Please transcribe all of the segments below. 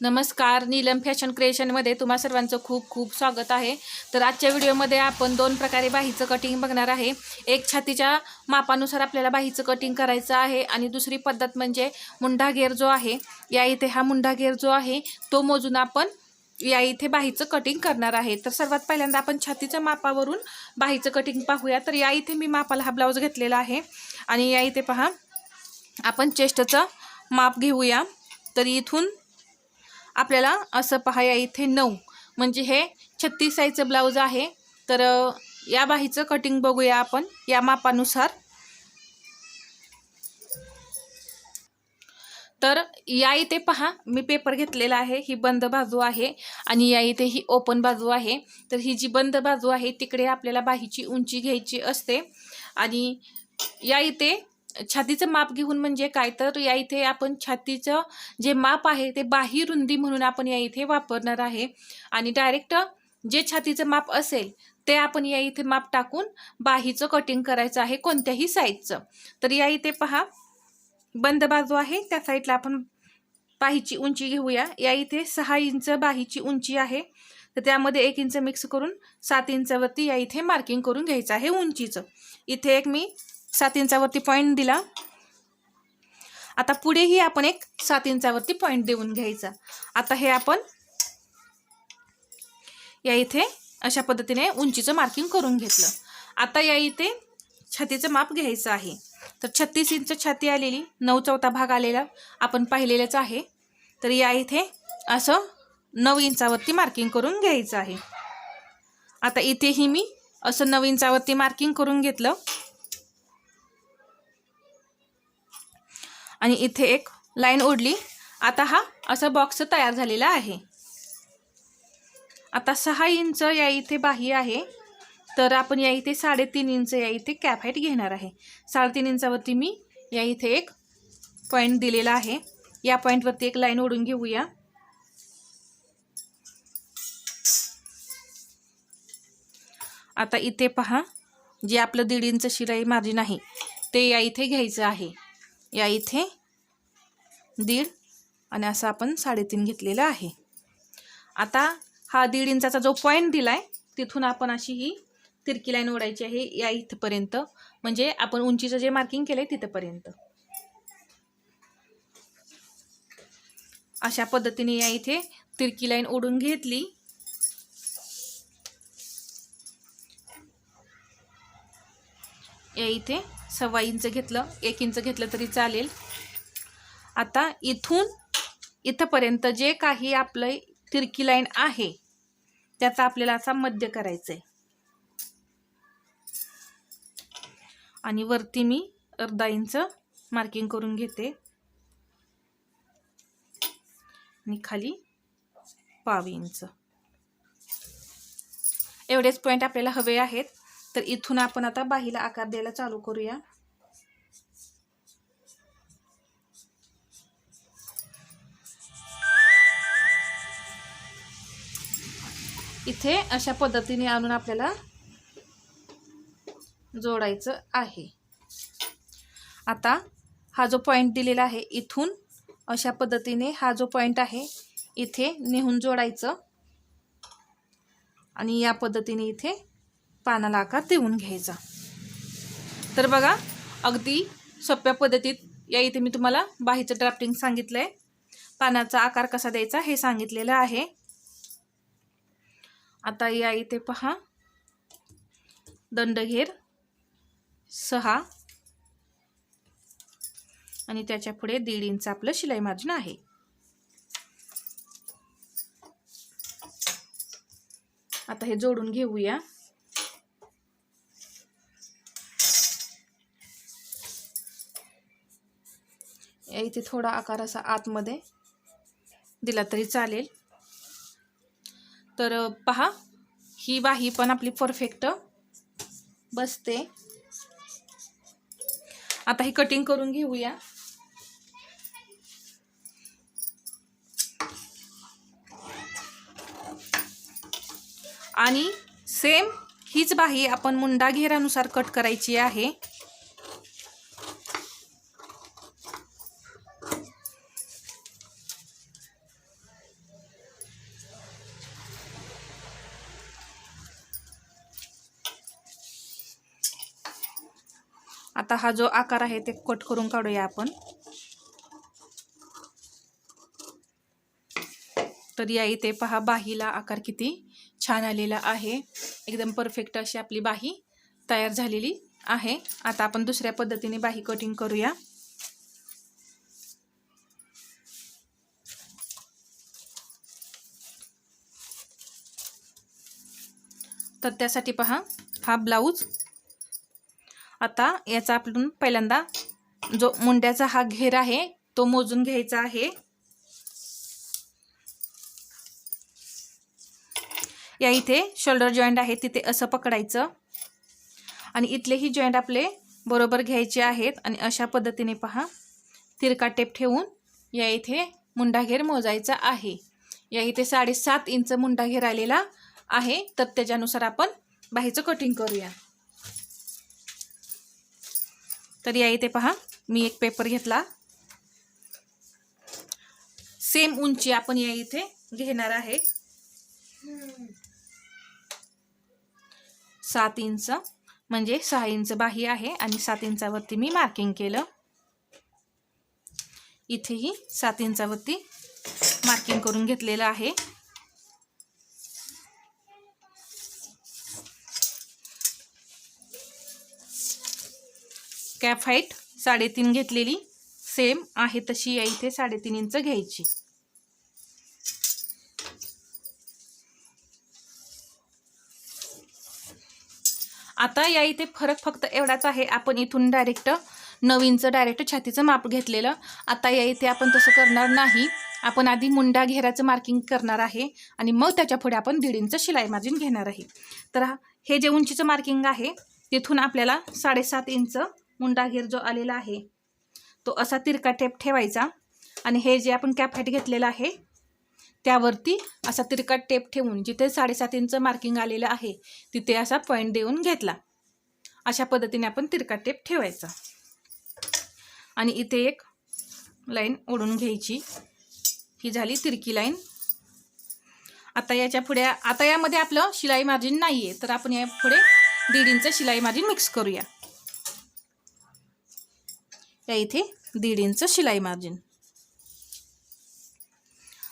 नमस्कार नीलम फॅशन क्रिएशनमध्ये तुम्हा सर्वांचं खूप खूप स्वागत आहे. तर आजच्या व्हिडिओमध्ये आपण दोन प्रकारे बाहीचं कटिंग बघणार आहे. एक छातीच्या मापानुसार आपल्याला बाहीचं कटिंग करायचं आहे आणि दुसरी पद्धत म्हणजे मुंडा घेर जो आहे या इथे हा मुंडा घेर जो आहे तो मोजून आपण या इथे बाहीचं कटिंग करणार आहे. तर सर्वात पहिल्यांदा आपण छातीच्या मापावरून बाहीचं कटिंग पाहूया. तर या इथे मी मापाला हा ब्लाऊज घेतलेला आहे आणि या इथे पहा आपण चेस्टचं माप घेऊया. तर इथून आपल्याला असं पहा या इथे नऊ. म्हणजे हे छत्तीस साईजचं ब्लाऊज आहे. तर या बाहीचं कटिंग बघूया आपण. या मापानुसार. तर या इथे पहा मी पेपर घेतलेला आहे. ही बंद बाजू आहे आणि या इथे ही ओपन बाजू आहे. तर ही जी बंद बाजू आहे तिकडे आपल्याला बाहीची उंची घ्यायची असते. आणि या इथे छातीचं माप घेऊन म्हणजे काय? तर या इथे आपण छातीचं जे माप आहे ते बाही रुंदी म्हणून आपण या इथे वापरणार आहे. आणि डायरेक्ट जे छातीचं माप असेल ते आपण या इथे माप टाकून बाहीचं कटिंग करायचं आहे कोणत्याही साईजचं तर या इथे पहा बंद बाजू आहे त्या साईडला आपण बाहीची उंची घेऊया. या इथे सहा इंच बाहीची उंची आहे. तर त्यामध्ये एक इंच मिक्स करून सात इंचावरती या इथे मार्किंग करून घ्यायचं आहे उंचीचं. इथे एक मी सात इंचावरती पॉईंट दिला. आता पुढेही आपण एक सात इंचावरती पॉईंट देऊन घ्यायचा. आता हे आपण या इथे अशा पद्धतीने उंचीचं मार्किंग करून घेतलं. आता या इथे छातीचं माप घ्यायचं आहे. तर छत्तीस इंच छाती आलेली नऊ चौथा भाग आलेला आपण पाहिलेलाच आहे. तर या इथे असं नऊ इंचावरती मार्किंग करून घ्यायचं आहे. आता इथेही मी असं नऊ इंचावरती मार्किंग करून घेतलं. आणि इथे एक लाईन ओढली. आता हा असा बॉक्स तयार झालेला आहे. आता सहा इंच या इथे बाही आहे. तर आपण या इथे साडेतीन इंच या इथे कॅप हाईट घेणार आहे. साडेतीन इंचावरती मी या इथे एक पॉईंट दिलेला आहे. या पॉईंटवरती एक लाईन ओढून घेऊया. आता इथे पहा जे आपलं दीड इंच शिलाई मार्जिन आहे ते या इथे घ्यायचं आहे. या इथे दीड आणि असं आपण साडेतीन घेतलेलं आहे. आता हा दीड इंचाचा जो पॉईंट दिला आहे तिथून आपण अशी ही तिरकी लाईन ओढायची आहे या इथपर्यंत. म्हणजे आपण उंचीचं जे मार्किंग केलं आहे तिथंपर्यंत. अशा पद्धतीने या इथे तिरकी लाईन ओढून घेतली. या इथे सव्वा इंच घेतलं एक इंच घेतलं तरी चालेल. आता इथून इथंपर्यंत जे काही आपलं तिरकी लाईन आहे त्याचा आपल्याला असा मध्य करायचं आहे आणि वरती मी अर्धा इंच मार्किंग करून घेते. आणि खाली पाव इंच. एवढेच पॉईंट आपल्याला हवे आहेत. तर इथून आपण आता बाहीला आकार द्यायला चालू करूया. इथे अशा पद्धतीने आणून आपल्याला जोडायचं आहे. आता हा जो पॉईंट दिलेला आहे इथून अशा पद्धतीने हा जो पॉईंट आहे इथे नेहून जोडायचं. आणि या पद्धतीने इथे पानाला आकार देऊन घ्यायचा. तर बघा अगदी सोप्या पद्धतीत या इथे मी तुम्हाला बाहीचं ड्राफ्टिंग सांगितलं आहे पानाचा आकार कसा द्यायचा हे सांगितलेलं आहे. आता या इथे पहा. दंडघेर सहा. आणि त्याच्या पुढे दीड इंच आपलं शिलाई मार्जिन आहे. आता हे जोडून घेऊया. इथे थोडा आकार असा आतमध्ये दिला तरी चालेल. तर पहा ही बाही पण आपली परफेक्ट बसते. आता ही कटिंग करून घेऊया. आणि सेम हीच बाही आपण मुंडा घेरानुसार कट करायची आहे. आता हा जो आकार आहे ते कट करून काढूया आपण. तर या इथे पहा बाहीला आकार किती छान आलेला आहे. एकदम परफेक्ट अशी आपली बाही तयार झालेली आहे. आता आपण दुसऱ्या पद्धतीने बाही कटिंग करूया. तर त्यासाठी पहा हा ब्लाऊज आता याचा आपण पहिल्यांदा जो मुंड्याचा हा घेर आहे तो मोजून घ्यायचा आहे. या इथे शोल्डर जॉईंट आहे तिथे असं पकडायचं. आणि इथलेही जॉईंट आपले बरोबर घ्यायचे आहेत. आणि अशा पद्धतीने पहा तिरका टेप ठेवून या इथे मुंडा घेर मोजायचा आहे. या इथे साडेसात इंच मुंडा घेर आलेला आहे. तर त्याच्यानुसार आपण बाहीचं कटिंग करूया. तर या इथे पहा मी एक पेपर घेतला. सेम उंची आपण या इथे घेणार आहे. सात इंच म्हणजे सहा इंच बाही आहे आणि सात इंचावरती मी मार्किंग केलं. इथेही सात इंचावरती मार्किंग करून घेतलेलं आहे. कॅप हाईट साडेतीन घेतलेली. सेम आहे तशी या इथे साडेतीन इंच घ्यायची. आता या इथे फरक फक्त एवढाच आहे. आपण इथून डायरेक्ट नऊ इंच डायरेक्ट छातीचं माप घेतलेलं. आता या इथे आपण तसं करणार नाही. आपण आधी मुंडा घेराचं मार्किंग करणार आहे आणि मग त्याच्या पुढे आपण दीड इंच शिलाई मार्जिन घेणार आहे. तर हे जे उंचीचं मार्किंग आहे तिथून आपल्याला साडेसात इंच मुंडा घेर जो आलेला आहे तो असा तिरका टेप ठेवायचा आणि हे जे आपण कॅफेट घेतलेलं आहे त्यावरती असा तिरका टेप ठेवून जिथे साडेसात इंच मार्किंग आलेलं आहे तिथे असा पॉईंट देऊन घेतला. अशा पद्धतीने आपण तिरका टेप ठेवायचा. आणि इथे एक लाईन ओढून घ्यायची. ही झाली तिरकी लाईन आता याच्यापुढे आता यामध्ये आपलं शिलाई मार्जिन नाही आहे तर आपण या पुढे दीड इंच शिलाई मार्जिन मिक्स करूया. या इथे दीड इंच शिलाई मार्जिन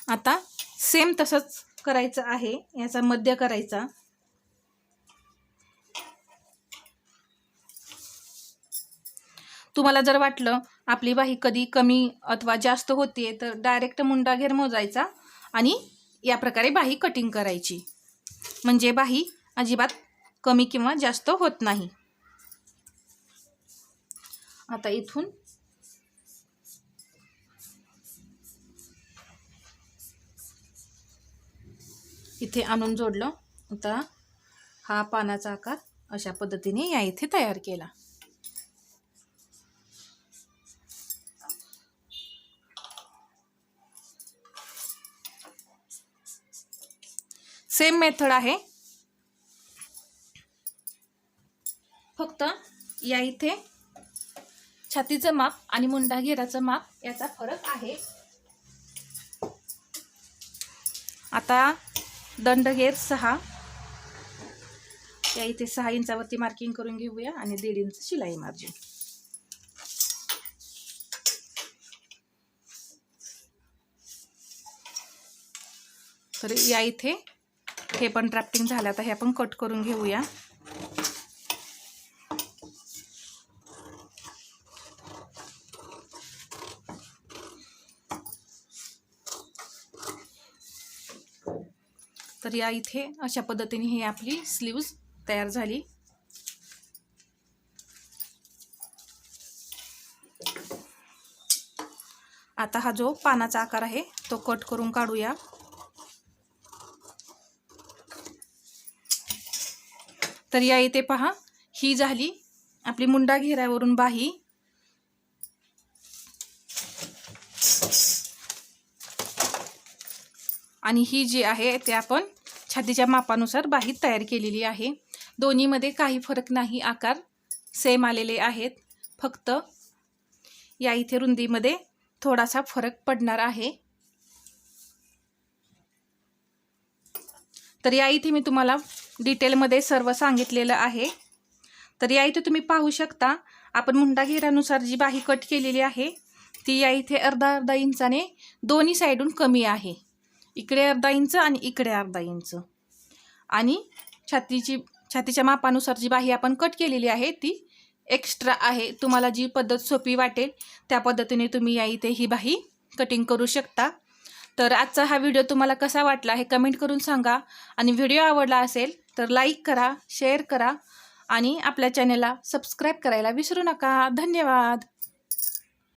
आता सेम तसंच करायचं आहे. याचा मध्य करायचा. तुम्हाला जर वाटलं आपली बाही कधी कमी अथवा जास्त होतीये तर डायरेक्ट मुंडा घेर मोजायचा आणि या प्रकारे बाही कटिंग करायची. म्हणजे बाही अजिबात कमी किंवा जास्त होत नाही. आता इथून इथे आणून जोडलं. आता हा पानाचा आकार अशा पद्धतीने या इथे तयार केला. सेम मेथड आहे. फक्त या इथे छातीचं माप आणि मुंडा घेराचं माप याचा फरक आहे. आता दंडघेर सहा. या इथे सहा इंचावरती मार्किंग करून घेऊया आणि दीड इंच शिलाई मार्जिन तर या इथे हे पण ड्राफ्टिंग झालं. आता हे आपण कट करून घेऊया. या इथे. अशा पद्धतीने ही आपली स्लीव्ज तयार झाली. आता हा जो पानाचा आकार आहे तो कट करून काढूया. तर या इथे पहा ही झाली आपली मुंडा घेऱ्यावरून बाही. आणि ही जी आहे ते आपण छातीच्या मापानुसार बाही तयार केलेली आहे. दोन्हीमध्ये काही फरक नाही आकार सेम आलेले आहेत. फक्त या इथे रुंदीमध्ये थोडासा फरक पडणार आहे. तर या इथे मी तुम्हाला डिटेलमध्ये सर्व सांगितलेलं आहे. तर या इथे तुम्ही पाहू शकता आपण मुंडा घेरानुसार जी बाही कट केलेली आहे ती या इथे अर्धा अर्धा इंचाने दोन्ही साईडून कमी आहे. इकडे अर्धा इंच आणि इकडे अर्धा इंच. आणि छातीची छातीच्या मापानुसार जी बाही आपण कट केलेली आहे ती एक्स्ट्रा आहे. तुम्हाला जी पद्धत सोपी वाटेल त्या पद्धतीने तुम्ही या इथे ही बाही कटिंग करू शकता. तर आजचा हा व्हिडिओ तुम्हाला कसा वाटला हे कमेंट करून सांगा. आणि व्हिडिओ आवडला असेल तर लाईक करा शेअर करा. आणि आपल्या चॅनेलला सबस्क्राईब करायला विसरू नका. धन्यवाद!